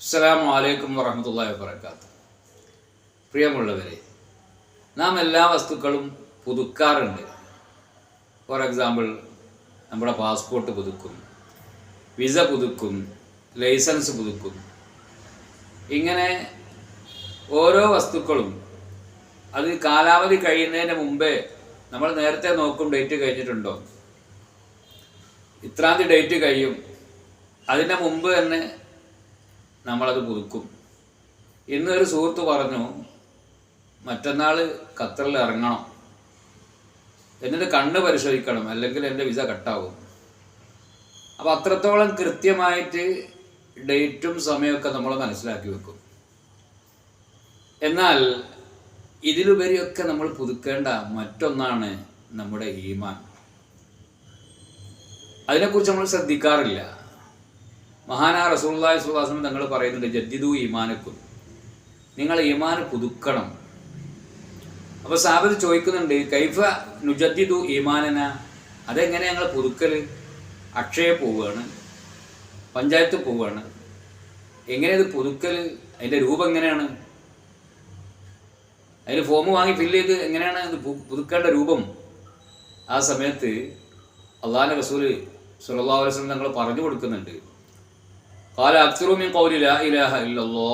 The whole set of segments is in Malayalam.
അസ്സലാമു അലൈക്കും വറഹ്മത്തുള്ളാഹി വബർക്കാത്തു പ്രിയമുള്ളവരെ നാം എല്ലാ വസ്തുക്കളും പുതുക്കാറുണ്ട്. ഫോർ എക്സാമ്പിൾ നമ്മുടെ പാസ്പോർട്ട് പുതുക്കും വിസ പുതുക്കും ലൈസൻസ് പുതുക്കും. ഇങ്ങനെ ഓരോ വസ്തുക്കളും അത് കാലാവധി കഴിയുന്നതിന് മുമ്പേ നമ്മൾ നേരത്തെ നോക്കും ഡേറ്റ് കഴിഞ്ഞിട്ടുണ്ടോ? ഇത്രാന്തി ഡേറ്റ് കഴിയും. അതിന്റെ മുമ്പ് തന്നെ നമ്മളത് പുതുക്കും. ഇന്ന് ഒരു സുഹൃത്ത് പറഞ്ഞു മറ്റന്നാൾ ഖത്തറിൽ ഇറങ്ങണം. എന്നിട്ട് കണ്ണ് പരിശോധിക്കണം അല്ലെങ്കിൽ എന്റെ വിസ കട്ടാവും. അപ്പോൾ അത്രത്തോളം കൃത്യമായിട്ട് ഡേറ്റും സമയമൊക്കെ നമ്മൾ മനസ്സിലാക്കി വെക്കും. എന്നാൽ ഇതിലുപരിയൊക്കെ നമ്മൾ പുതുക്കേണ്ട മറ്റൊന്നാണ് നമ്മുടെ ഈമാൻ. അതിനെക്കുറിച്ച് നമ്മൾ ശ്രദ്ധിക്കാറില്ല. മഹാനാ റസൂള്ളി സുഹാസം തങ്ങൾ പറയുന്നുണ്ട് ജദ്ദിദു ഇമാനക്കും നിങ്ങൾ ഈമാൻ പുതുക്കണം. അപ്പോൾ സാബിത് ചോദിക്കുന്നുണ്ട് കൈഫ നുജദ്ദിദു ഈമാനന? അതെങ്ങനെ ഞങ്ങൾ പുതുക്കൽ അക്ഷയ പോവുകയാണ് പഞ്ചായത്ത് പോവുകയാണ്. എങ്ങനെ ഇത് പുതുക്കൽ അതിന്റെ രൂപം എങ്ങനെയാണ്? അതിന് ഫോം വാങ്ങി ഫില്ല് ചെയ്ത് എങ്ങനെയാണ് ഇത് പുതുക്കേണ്ട രൂപം? ആ സമയത്ത് അള്ളാഹിന്റെ റസൂൽ സുല്ലാ വസ്ലം തങ്ങൾ പറഞ്ഞു കൊടുക്കുന്നുണ്ട്. കാല അക്സറുമിൻ കൗലി ലാ ഇലാഹ ഇല്ലല്ലോ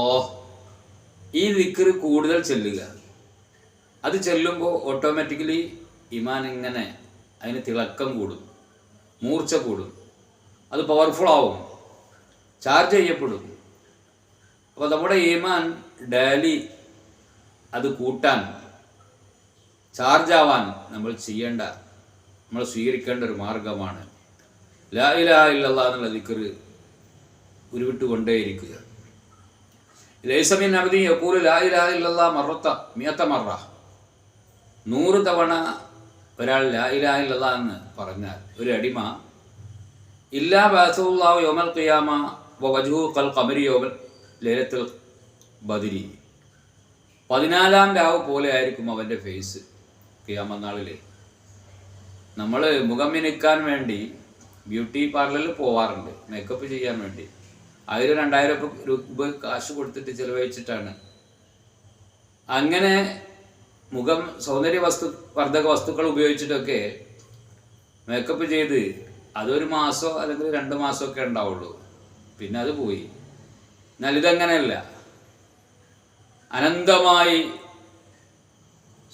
ഈ ദിക്കർ കൂടുതൽ ചെല്ലുക. അത് ചെല്ലുമ്പോൾ ഓട്ടോമാറ്റിക്കലി ഇമാൻ ഇങ്ങനെ അതിന് തിളക്കം കൂടും മൂർച്ച കൂടും അത് പവർഫുൾ ആവും ചാർജ് ചെയ്യപ്പെടും. അപ്പോൾ നമ്മുടെ ഈമാൻ ഡെയിലി അത് കൂട്ടാൻ ചാർജ് ആവാൻ നമ്മൾ ചെയ്യേണ്ട നമ്മൾ സ്വീകരിക്കേണ്ട ഒരു മാർഗമാണ്. ലാ ഇലാഹ ഇല്ലല്ലാഹ് എന്നുള്ള ദിക്കറ് ഉരുവിട്ടുകൊണ്ടേയിരിക്കുക. ലൈസമിൻ അവധി യക്കൂൽ ലാ ഇലാഹ ഇല്ലല്ലാ മറത്ത മിയത്ത മറ. നൂറ് തവണ ഒരാൾ ലാ ഇലാഹ ഇല്ലല്ലാ എന്ന് പറഞ്ഞാൽ ഒരു അടിമ ഇല്ലാ ബാസുല്ലാഹു യോമൽ ഖിയാമ വജു കൽ കമരി യോമൽ ലേലത്തിൽ ബദിരി. പതിനാലാം രാവ് പോലെ ആയിരിക്കും അവന്റെ ഫേസ് ഖിയാമനാളിലെ നമ്മൾ മുഖം മിനുക്കാൻ വേണ്ടി ബ്യൂട്ടി പാർലറിൽ പോവാറുണ്ട് മേക്കപ്പ് ചെയ്യാൻ വേണ്ടി. അതിൽ രണ്ടായിരം രൂപ കാശ് കൊടുത്തിട്ട് ചിലവഴിച്ചിട്ടാണ്. അങ്ങനെ മുഖം സൗന്ദര്യ വസ്തു വർദ്ധക വസ്തുക്കൾ ഉപയോഗിച്ചിട്ടൊക്കെ മേക്കപ്പ് ചെയ്ത് അതൊരു മാസോ അല്ലെങ്കിൽ രണ്ട് മാസമൊക്കെ ഉണ്ടാവുള്ളൂ. പിന്നെ അത് പോയി. എന്നാൽ ഇതങ്ങനെയല്ല. അനന്തമായി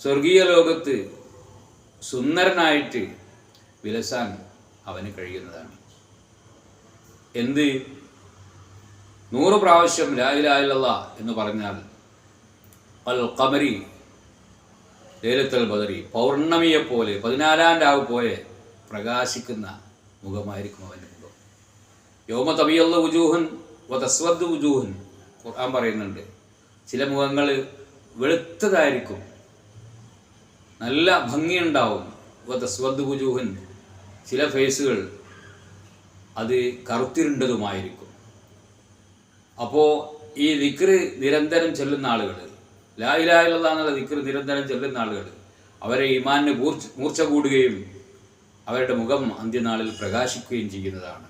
സ്വർഗീയ ലോകത്ത് സുന്ദരനായിട്ട് വിലസാൻ അവന് കഴിയുന്നതാണ്. എന്ത്? നൂറ് പ്രാവശ്യം ലായിലായില്ല എന്ന് പറഞ്ഞാൽ അൽ കമരി ലേലത്തൽ ബദറി പൗർണമിയെ പോലെ പതിനാലാം രാവ് പോലെ പ്രകാശിക്കുന്ന മുഖമായിരിക്കും അവന്റെ മുഖം. യോമ തബിയുള്ള ഉജൂഹൻ വതസ്വദ് ഉജൂഹൻ ഖുർആൻ പറയുന്നുണ്ട് ചില മുഖങ്ങൾ വെളുത്തതായിരിക്കും നല്ല ഭംഗിയുണ്ടാവും. വതസ്വദ് ഉജൂഹൻ ചില ഫേസുകൾ അത് കറുത്തിരുണ്ടതുമായിരിക്കും. അപ്പോൾ ഈ ദിക്റ് നിരന്തരം ചെല്ലുന്ന ആളുകൾ ലായിലായുള്ള എന്നുള്ള നിരന്തരം ചെല്ലുന്ന ആളുകൾ അവരെ ഇമാനിന് മൂർച്ച മൂർച്ച കൂടുകയും അവരുടെ മുഖം അന്ത്യനാളിൽ പ്രകാശിക്കുകയും ചെയ്യുന്നതാണ്.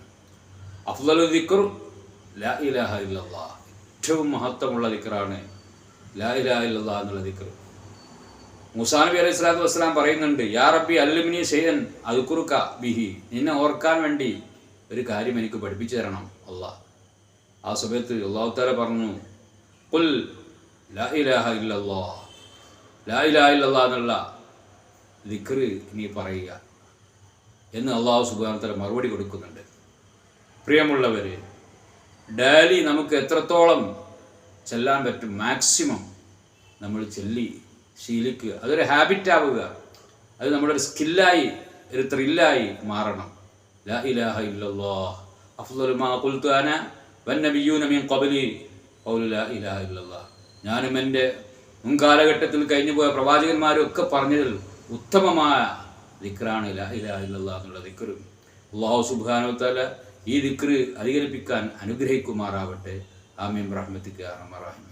അഫ്ദലു ദിക്ർ ലാ ഇലാഹ ഏറ്റവും മഹത്വമുള്ള ദിക്റാണ് ലാ ഇലാഹ ഇല്ലല്ലാ എന്നുള്ള ദിക്ർ. അലൈഹി സ്വലാത്തു വസ്സലാം പറയുന്നുണ്ട് യാ റബ്ബി അല്ലുമിനി ഷെയ്യൻ അതുക്കുറുക്ക ബിഹി. നിന്നെ ഓർക്കാൻ വേണ്ടി ഒരു കാര്യം എനിക്ക് പഠിപ്പിച്ചു തരണം അള്ളാഹ്. ആ സമയത്ത് അള്ളാഹുത്താല പറഞ്ഞു കുൽ ലാ ഇലാഹ ഇല്ലല്ലാ. ലാ ഇലാഹ ഇല്ലല്ലാ എന്നുള്ള ദിക്റ് നീ പറയുക എന്ന് അള്ളാഹു സുബാനത്തല മറുപടി കൊടുക്കുന്നുണ്ട്. പ്രിയമുള്ളവർ ഡാലി നമുക്ക് എത്രത്തോളം ചെല്ലാൻ പറ്റും? മാക്സിമം നമ്മൾ ചെല്ലി ശീലിക്കുക. അതൊരു ഹാബിറ്റ് ആവുക. അത് നമ്മുടെ ഒരു സ്കില്ലായി ഒരു ത്രില്ലായി മാറണം. ലാ ഇലാഹ ഇല്ലല്ലാഹ് അഫ്ദുൽ മാ ഖുൽതു ഇലാഹ ഞാനും എന്റെ മുൻകാലഘട്ടത്തിൽ കഴിഞ്ഞു പോയ പ്രവാചകന്മാരും ഒക്കെ പറഞ്ഞതിൽ ഉത്തമമായ ദിക്റാണ് എന്നുള്ള ദിക്റ് അള്ളാഹു സുബ്ഹാനഹു തആല ഈ ദിക്റ് അധികരിപ്പിക്കാൻ അനുഗ്രഹിക്കുമാറാവട്ടെ. ആമീൻ. റഹ്മത്തിക്ക് റഹ്മറാഹിം